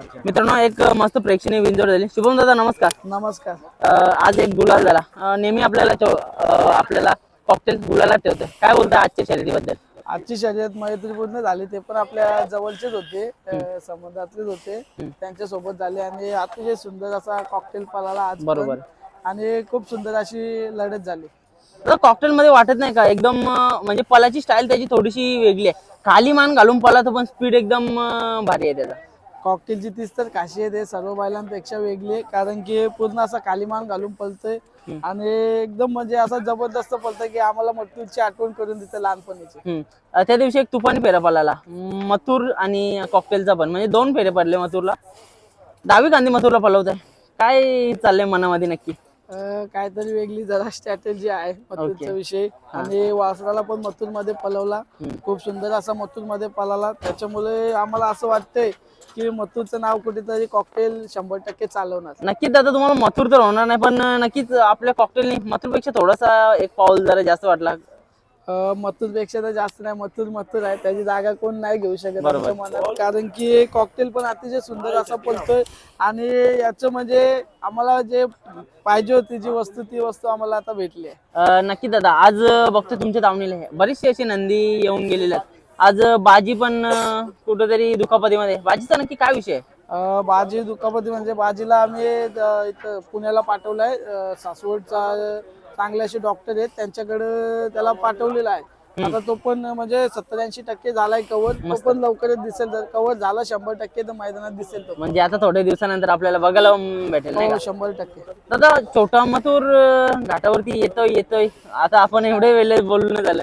मित्रांनो एक मस्त प्रेक्षणीय विंजोड झाली. शुभम दादा नमस्कार. नमस्कार. अं, आज एक गुलाल झाला. अं, नेहमी आपल्याला चौ- अं, आपल्याला कॉकटेल गुलाला ठेवतं काय बोलता आजच्या शर्यतीबद्दल? आजची शर्यत मैत्रीपूर्ण झाली. ते पण आपल्या जवळचेच होते. अं, संबंधातलेच होते. त्यांच्यासोबत झाले आणि अतिशय सुंदर असा कॉकटेल पळाला आज पण. बरोबर. आणि खूप सुंदर अशी लढत झाली. कॉकटेल मध्ये वाटत नाही का? एकदम अं, म्हणजे पलाची स्टाईल त्याची थोडीशी वेगळी आहे. खाली मान घालून पळा पण स्पीड एकदम अं, भारी आहे त्याचा. कॉकटेलची तीच तर खासियत आहे सर्व बैलांपेक्षा वेगळी आहे. कारण की पूर्ण असा कालीमान घालून पळतोय. आणि एकदम म्हणजे असा जबरदस्त पळतोय की आम्हाला मटूरची आठवण करून देते लहानपणीची. हम्म. त्या दिवशी एक तुफानी फेरा पडला मथुर आणि कॉकटेलचा पण. म्हणजे दोन फेरे पडले मथुरला. डावी गांधी मथुरला पळवत काय चाललंय मनामध्ये नक्की? काहीतरी वेगळी जरा स्ट्रॅटेजी आहे मथुरचा विषय. आणि वासराला पण मथुरमध्ये पलवला खूप सुंदर असा मथुरमध्ये पळाला त्याच्यामुळे आम्हाला असं वाटतंय की मथुरचं नाव कुठेतरी कॉकटेल शंभर टक्के चालवणार. नक्कीच दादा तुम्हाला मथुर तर होणार नाही पण नक्कीच आपल्या कॉकटेलनी मथुरपेक्षा थोडासा एक पाऊल जरा जास्त वाटला. मथुरपेक्षा तर जास्त नाही मथुर मथुर आहे. त्याची जागा कोण नाही घेऊ शकत आमच्या मनात. कारण की कॉकटेल पण अतिशय सुंदर असा पळतोय आणि याचं म्हणजे आम्हाला जे पाहिजे होती जी वस्तू ती वस्तू आम्हाला आता भेटली आहे. अं, नक्की दादा आज बघतो तुमच्या दावणीला आहे बरीचशी अशी नंदी येऊन गेलेल्या आहेत. आज बाजी पण कुठेतरी दुखापतीमध्ये बाजीचा नक्की काय विषय आहे? बाजी दुखापती म्हणजे बाजीला आम्ही इथं पुण्याला पाठवलाय. सासवडचा चांगले असे डॉक्टर आहेत त्यांच्याकडे त्याला पाठवलेला आहे. आता तो पण म्हणजे सत्तर ऐंशी टक्के झालाय कव्हर तो पण लवकरच दिसेल जर कव्हर झाला शंभर टक्के तर मैदानात दिसेल तो. म्हणजे आता थोड्या दिवसानंतर आपल्याला बघायला भेटेल नाही का? हो, शंभर टक्के. दादा छोटा मथुर अं, घाटावरती येतोय येतोय. आता आपण एवढे वेळे बोलणं झालं.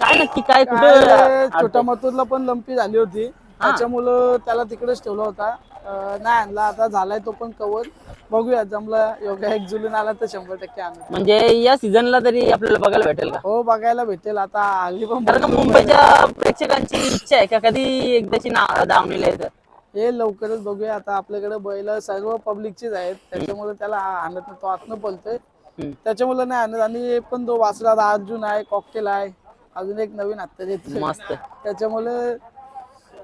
काय नक्की काय काय कुठं छोटा मथुरला पण लंपी झाली होती. त्याच्यामुळं त्याला तिकडेच ठेवला होता. अं, नाही आणला आता झालाय तो पण कव्हर बघूया जमला योगा एक जुलून आला तर शंभर टक्के आणू. म्हणजे या सीझनला तरी आपल्याला बघायला भेटेल का? हो बघायला भेटेल. आता हल्ली पण कारण का मुंबईच्या प्रेक्षकांची इच्छा आहे का? कधी एकदाची दावणीला येतं हे लवकरच बघूया. आता आपल्याकडे बैल सर्व पब्लिकचीच आहेत. त्याच्यामुळे त्याला आणत नाही. तो आतनं हम्म. त्याच्यामुळे नाही आणत. आणि पण तो वासरा अर्जुन आहे कॉकटेल आहे. अजून एक नवीन हत्या येते मस्त. त्याच्यामुळे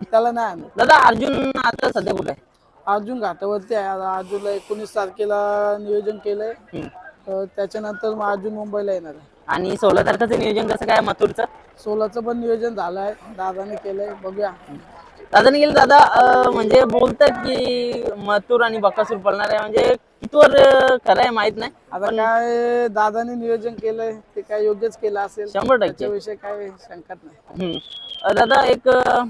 त्याला नाही आणत. दादा अर्जुन आता सध्या कुठे आहे? अर्जुन घाटावरती आहे. आता अर्जुनला एकोणीस तारखेला नियोजन केलंय. हम्म. अं, त्याच्यानंतर मग अर्जुन मुंबईला येणार आहे. आणि सोळा तारखेचं नियोजन कसं काय मथुरचं? सोलाचं पण नियोजन झालंय. दादाने केलंय. बघूया. दादाने गेलं दादा अं, म्हणजे बोलतात की मथुर आणि बकासूर पळणार आहे. म्हणजे कितवर अं, खरं आहे माहीत नाही. आता काय दादाने नियोजन केलंय ते काय योग्यच केलं असेल शंभर टक्के. त्याच्याविषयी काय शंकाच नाही. हम्म. अं, दादा एक अं,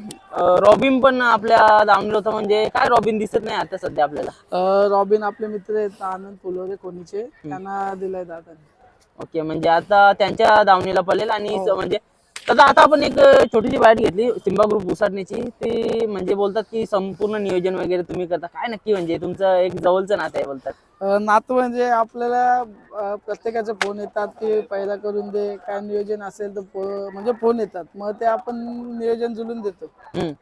रॉबिन पण आपल्या दावणीला होता म्हणजे काय रॉबिन दिसत नाही आता सध्या आपल्याला? अं, रॉबिन आपले मित्र आहेत आनंद फुलोरे कोणीचे त्यांना दिलाय दादाने. ओके म्हणजे आता त्यांच्या दावणीला पडेल आणि स- म्हणजे दादा आता आपण एक छोटीशी बाईट घेतली सिम्बा ग्रुप उसाटण्याची ती म्हणजे बोलतात की संपूर्ण नियोजन वगैरे तुम्ही करता. काय नक्की म्हणजे तुमचं एक जवळचं नातं आहे बोलतात? नातू म्हणजे आपल्याला अं, प्रत्येकाचे फोन येतात की पहिला करून दे काय नियोजन असेल तर फो- म्हणजे फोन येतात. मग ते आपण नियोजन जुळून देतो. हम्म.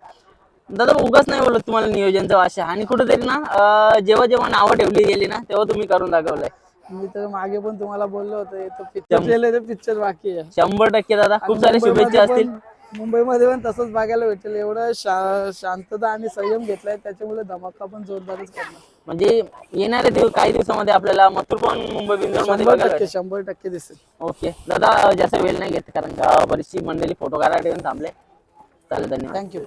दादा उगाच नाही बोलत तुम्हाला नियोजनचं आशा आणि कुठेतरी ना अं, जेव्हा जेव्हा नावं ठेवली गेली ना तेव्हा तुम्ही करून दाखवलंय. मी तर मागे पण तुम्हाला बोललो होतो तो पिक्चर पिक्चर बाकी आहे. शंभर टक्के दादा खूप सारे शुभेच्छा असतील. मुंबईमध्ये पण तसंच बघायला भेटेल. एवढं शा- शांतता आणि संयम घेतलाय त्याच्यामुळे धमाका पण जोरदारच करणार. म्हणजे दिवस काही दिवसामध्ये आपल्याला मथुर पण मुंबई शंभर बघायला टक्के भेटेल. शंभर टक्के दिसेल. ओके. दादा जास्त वेळ नाही घेत कारण का बरीचशी मंडळी फोटो काढायला येऊन थांबले. चालेल धन्यवाद. थँक्यू